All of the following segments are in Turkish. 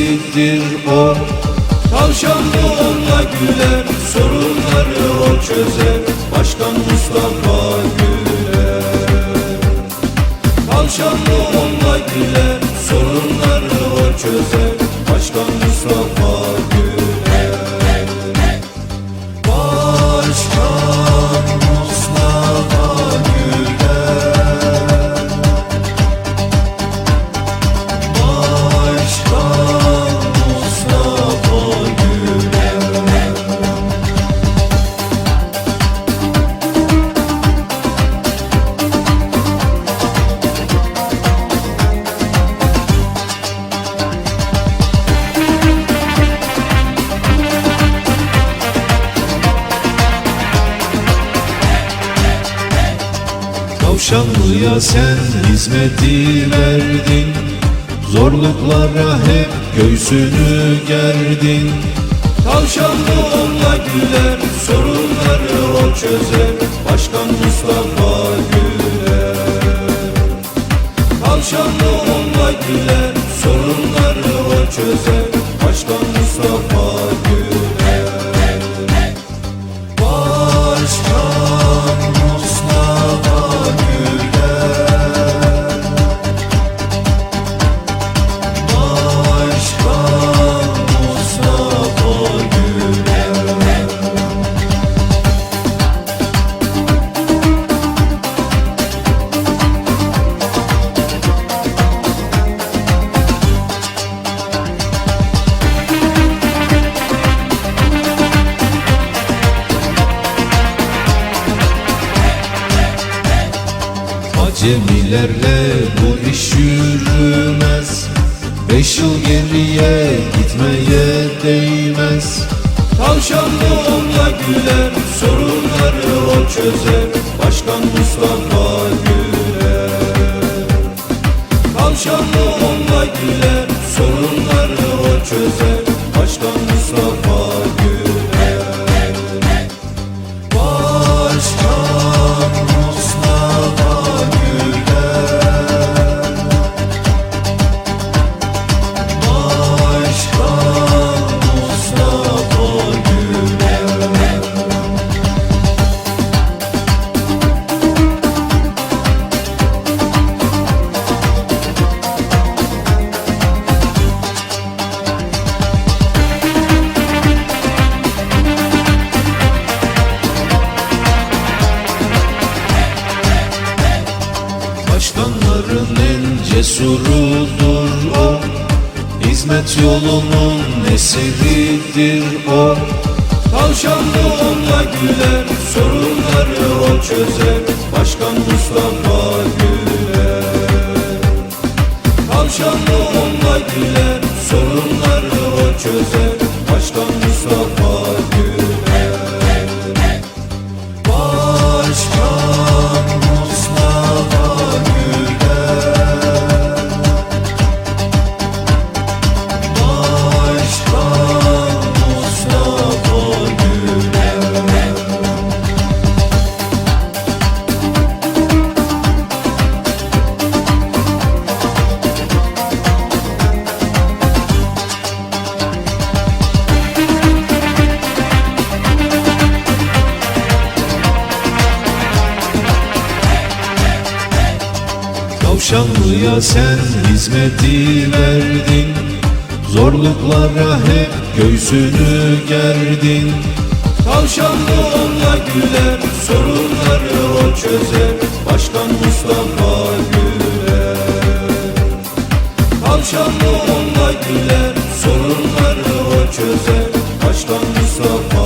eseridir o. Tavşanlı onunla güler Sorunları o çözer. Başkan Mustafa Güler. Tavşanlı onunla güler Sorunları o çözer. Başkan Mustafa Tavşanlıya sen hizmeti verdin Zorluklara hep göğsünü gerdin. Tavşanlı onunla güler Sorunları o çözer. Başkan Mustafa Acemilerle bu iş yürümez. Beş yıl geriye gitmeye değmez. Tavşanlı onunla güler Sorunları o çözer. Başkan Mustafa Güler. Tavşanlı onunla güler Sorunları o çözer. Başkan Mustafa Başkanların en cesurudur o. Hizmet yolunun eseridir o. Tavşanlı onunla güler Sorunları o çözer. Başkan Mustafa Güler. Tavşanlı onunla güler Sorunları o çözer. Başkan Mustafa Güler sen hizmeti verdin. Zorluklara hep göğsünü gerdin. Tavşanlı onunla güler Sorunları o çözer. Başkan Mustafa Güler. Tavşanlı onunla güler Sorunları o çözer. Başkan Mustafa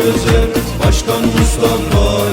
Çözer Başkan Mustafa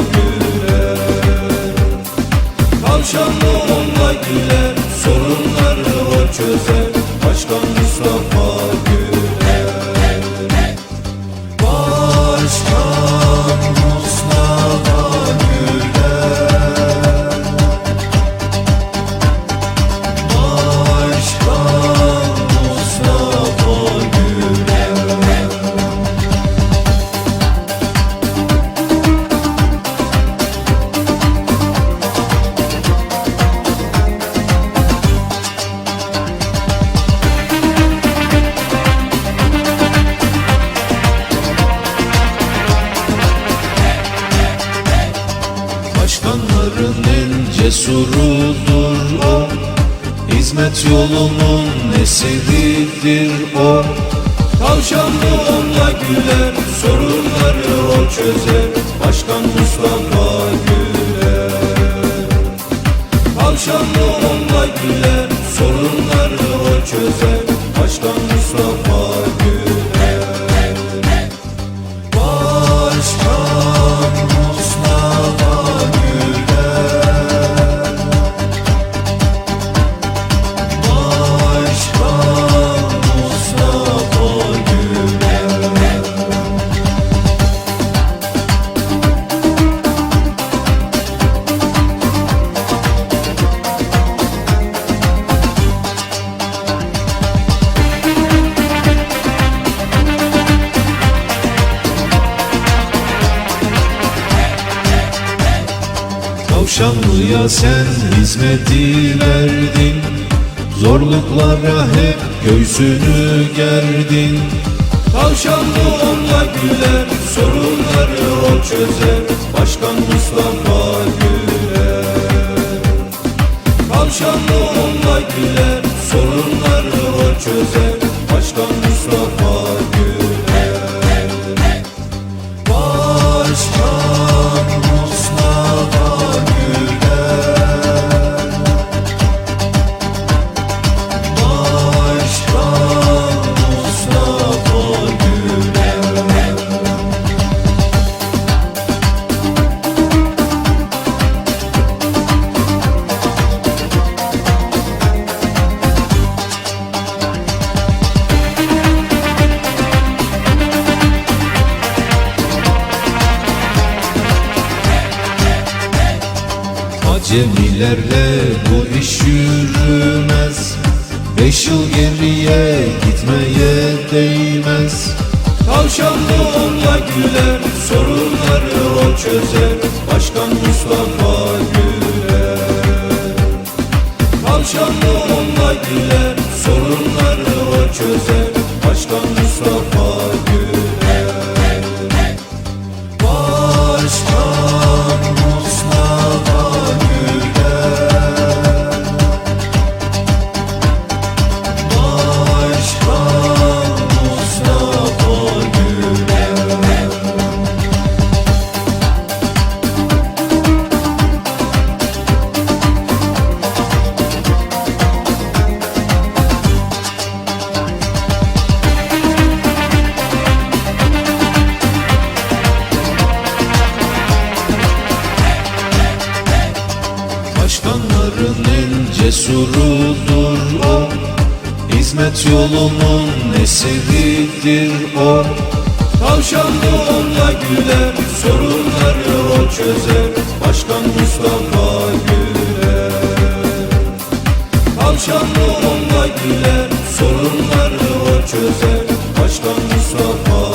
en cesurudur o. Hizmet yolunun eseridir o. Tavşanlı onunla güler Sorunları o çözer. Başkan Mustafa Güler. Tavşanlı onunla güler Sorunları o çözer. Başkan Mustafa Güler Tavşanlıya sen hizmeti verdin Zorluklara hep göğsünü gerdin. Tavşanlı onunla güler Sorunları o çözer. Başkan Mustafa Güler. Tavşanlı onunla güler Sorunları o çözer. Başkan Mustafa Güler Beş yıl geriye gitmeye değmez. Tavşanlı onunla güler Sorunları o çözer. Başkan Mustafa Güler. Tavşanlı onunla güler Sorunları o çözer. Başkan Mustafa Güler Yolunun eseridir o. Tavşanlı onunla güler Sorunları o çözer. Başkan Mustafa Güler. Tavşanlı onunla güler Sorunları o çözer. Başkan Mustafa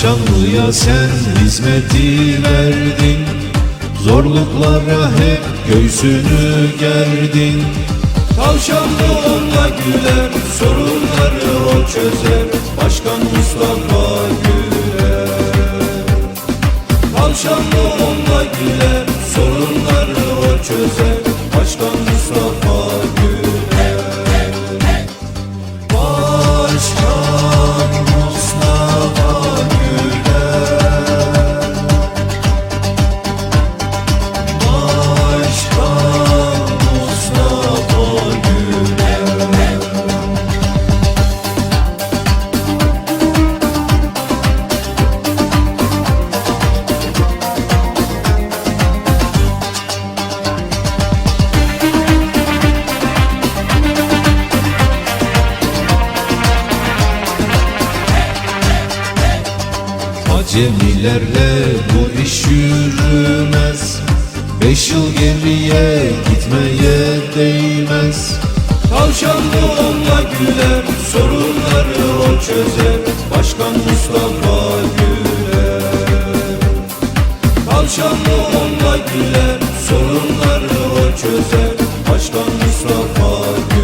Tavşanlıya sen hizmeti verdin Zorluklara hep göğsünü gerdin. Tavşanlı onunla güler Sorunları o çözer. Başkan Mustafa Güler. Tavşanlı onunla güler Sorunları o çözer. Başkan Acemilerle bu iş yürümez. Beş yıl geriye gitmeye değmez. Tavşanlı onunla güler Sorunları o çözer. Başkan Mustafa Güler. Tavşanlı onunla güler Sorunları o çözer. Başkan Mustafa Güler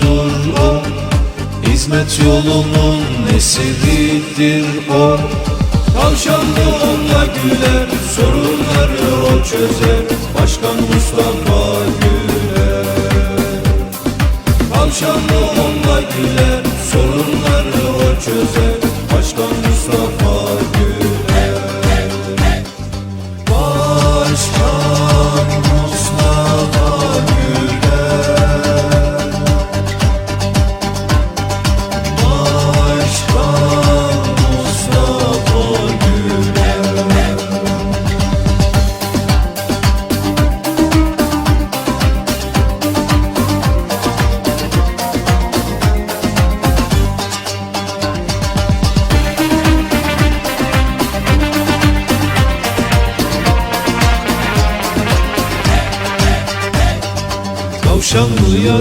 cesurudur o. Hizmet yolunun nesilidir o? Tavşanlı onunla güler Sorunları o çözer. Başkan Mustafa Güler. Tavşanlı onunla güler Sorunları o çözer. Başkan Mustafa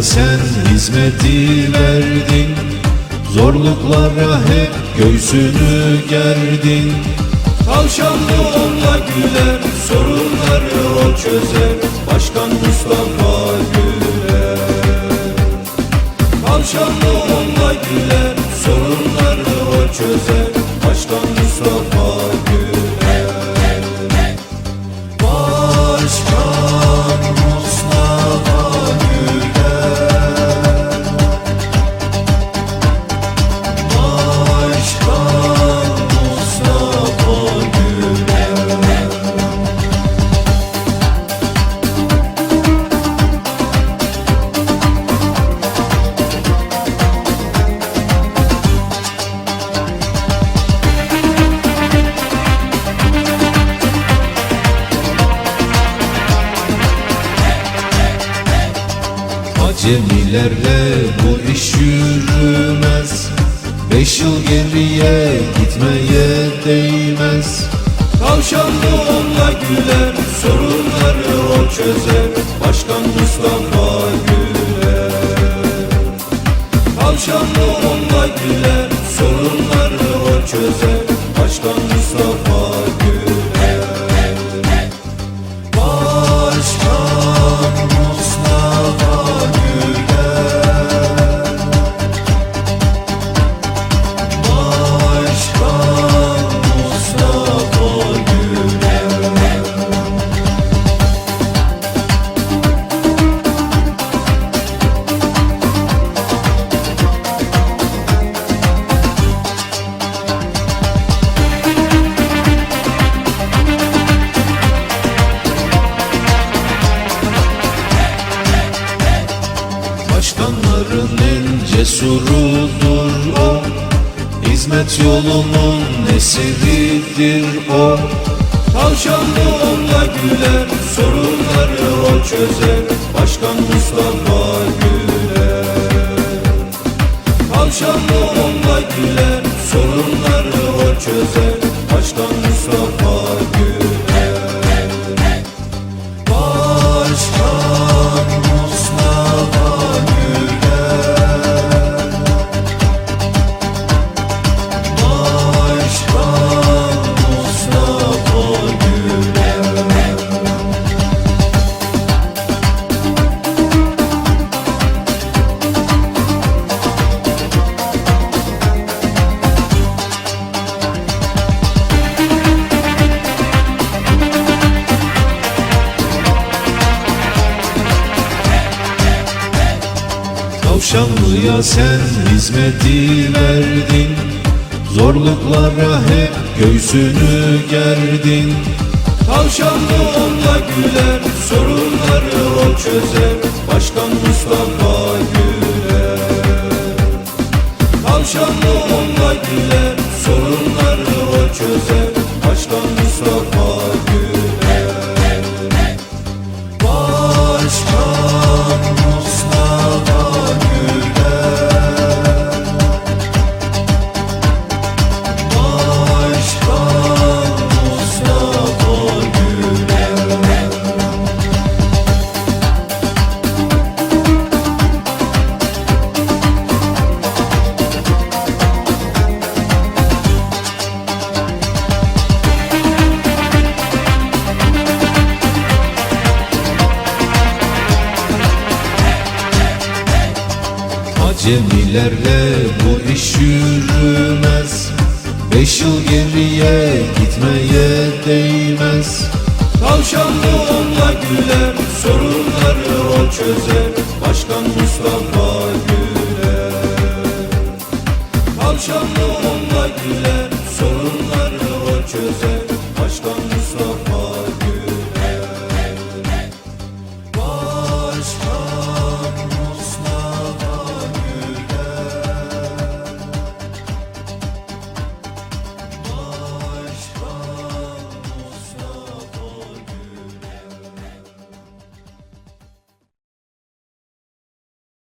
sen hizmeti verdin Zorluklara hep göğsünü gerdin. Tavşanlı onunla güler Sorunları o çözer. Başkan Mustafa Güler. Tavşanlı onunla güler Sorunları o çözer. Başkan Mustafa Güler Acemilerle bu iş yürümez. Beş yıl geriye gitmeye değmez. Tavşanlı onunla güler Sorunları o çözer. Başkan Mustafa Güler. Tavşanlı onunla güler Sorunları o çözer cesurudur o Hizmet yolunun nesiridir o. Tavşanlı onunla güler Sorunları o çözer Başkan Mustafa Güler. Tavşanlı onunla güler Sorunları o çözer Başkan Mustafa Güler sen hizmeti verdin Zorluklara hep göğsünü gerdin. Tavşanlı onunla güler Sorunları o çözer. Başkan Mustafa Güler. Tavşanlı onunla güler Sorunları o çözer. Başkan Mustafa Acemilerle bu iş yürümez. Beş yıl geriye gitmeye değmez. Tavşanlı onunla güler Sorunları o çözer